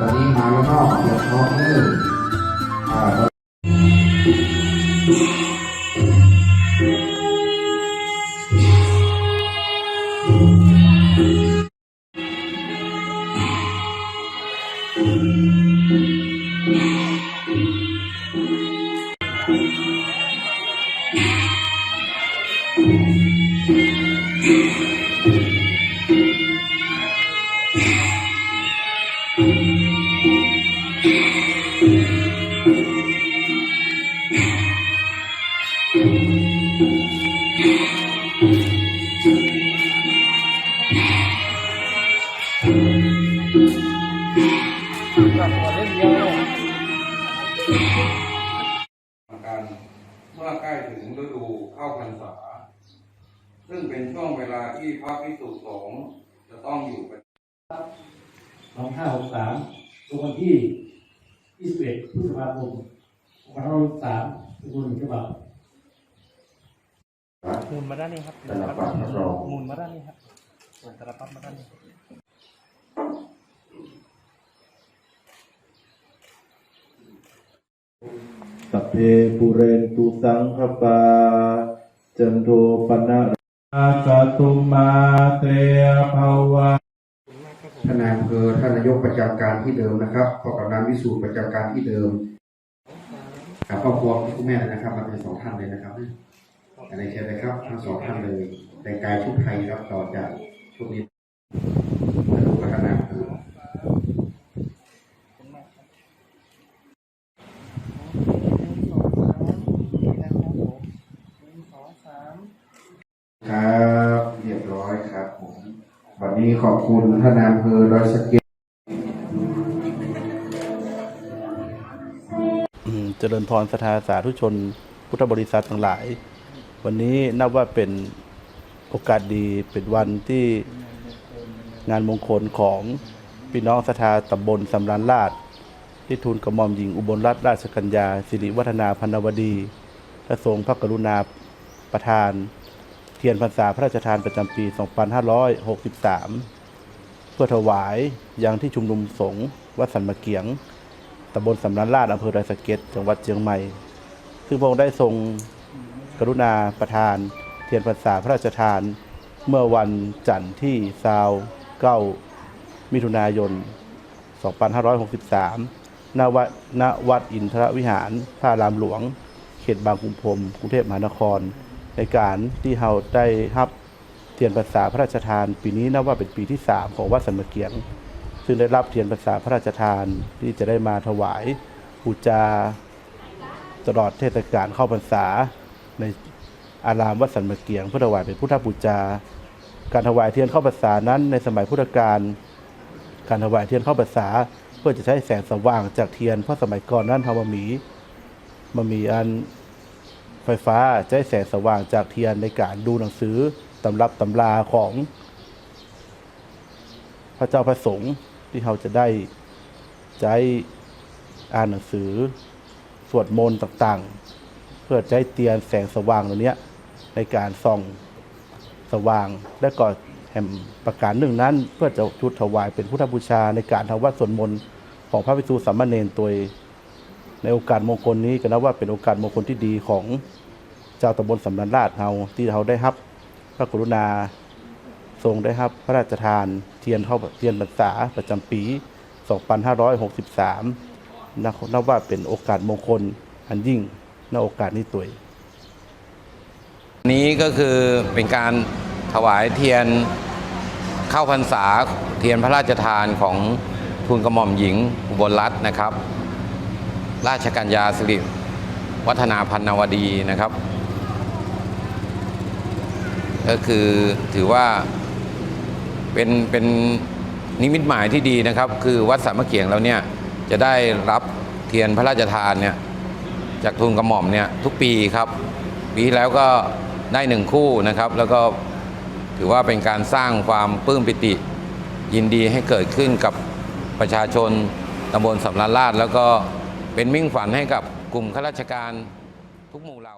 ข้าวเฉพาะเรื่องอ่า กันเมื่อใกล้ถึงฤดูเข้าพรรษา ซึ่งเป็นช่วงเวลาที่พระภิกษุสงฆ์จะต้องอยู่เป็นสองห้าหกสามลงวันที่ยี่สิบเอ็ดพฤษภาคมสองพันห้าร้อยสามเป็นคนหนึ่งฉบับ มุนมาด้านนี้ครับแต่ละปัดรับรองหมุนมาด้านนี้ครับส่วนแต่ละปั๊บมาด้านนี้สัพเพปุเรนตุสังคปาจันโทปนะอาสาตุมาเตภาวะท่านนายอำเภอท่านนายกประจำการที่เดิมนะครับพ่อกำนันวิสูตรประจำการที่เดิมกับครอบครัวคุณแม่เลยนะครับมาเป็นสองท่านเลยนะครับ อะไรเชิญเลยครับทั้งสองท่านเลยแต่งกายชุดไทยครับต่อจากชุดนี้ท่านผู้พัฒนาอำเภอครับเรียบร้อยครับผมวันนี้ขอบคุณท่านนายอำเภอดอยสะเก็ดอืมเจริญพรสถาสาธุชน พุทธบริษัททั้งหลาย วันนี้นับว่าเป็นโอกาสดีเป็นวันที่งานมงคลของพี่น้องสถาตำบลสำรานราช ที่ทูลกระหม่อมหญิงอุบลรัตนราชกัญญาสิริวัฒนาพันวดีและทรงพระกรุณาประทาน เทียนพรรษาพระราชทานประจำปี 2563 เพื่อถวายยังที่ชุมนุมสงฆ์วัดสันมะเกียงตำบลสำนันลาดอำเภอดอยสะเก็ดจังหวัดเชียงใหม่ ซึ่งพระองค์ได้ทรง กรุณาประทาน เทียนพรรษาพระราชทาน เมื่อวันจันทร์ที่ซาวเก้ามิถุนายน 2563ณวัดณวัดอินทรวิหารพระรามหลวง เขตบางขุนพรมกรุงเทพมหานคร ในการที่เราได้รับเทียนพรรษาพระราชทาน ปีนี้นับว่าเป็นปีที่ 3 ของวัดสันมะเกียง ซึ่งได้รับเทียนพรรษาพระราชทานที่จะได้มาถวายบูชาตลอดเทศกาลเข้าพรรษา ในอารามวัดสันมะเกียงเพื่อถวายเป็นพุทธบูชาการถวายเทียนเข้าพรรษานั้น ในสมัยพุทธกาลการถวายเทียนเข้าพรรษาเพื่อจะใช้แสงสว่างจากเทียนเพราะสมัยก่อนนั้นทำมามีมามีอันไฟฟ้าใช้แสงสว่างจากเทียนในการดูหนังสือตำรับตำราของพระเจ้าพระสงฆ์ที่เราจะได้ใช้อ่านหนังสือสวดมนต์ต่าง ๆ เพื่อใช้เตียนแสงสว่างตัวเนี้ยในการส่องสว่าง และก็แห่งประการหนึ่งนั้น เพื่อจะชุดถวายเป็นพุทธบูชาในการทำวัดสวดมนต์ของพระภิกษุสามเณรตัวในโอกาสมงคลนี้ก็นับว่าเป็นโอกาสมงคลที่ดีของเจ้าตำบลสำนันราชเราที่เราได้รับ พระกรุณาทรงได้รับพระราชทานเทียนเข้าเทียนพรรษาประจำปี 2563นับนับว่าเป็นโอกาสมงคลอันยิ่ง ในโอกาสนี้ตัวนี้ก็คือเป็นการถวายเทียนเข้าพรรษาเทียนพระราชทานของทูลกระหม่อมหญิงอุบลรัตน์นะครับ ราชกัญญาสิริวัฒนาพันนวดีนะครับ ก็คือถือว่าเป็นเป็นนิมิตหมายที่ดีนะครับ คือวัดสามมะเกียงเราเนี่ยจะได้รับเทียนพระราชทานเนี่ย จากทุนกระหม่อมเนี่ยทุกปีครับ ปีแล้วก็ได้หนึ่งคู่นะครับ แล้วก็ถือว่าเป็นการสร้างความปลื้มปิติ ยินดีให้เกิดขึ้นกับประชาชนตำบลสำราญราชแล้วก็เป็นมิ่งฝันให้กับกลุ่มข้าราชการทุกหมู่เหล่า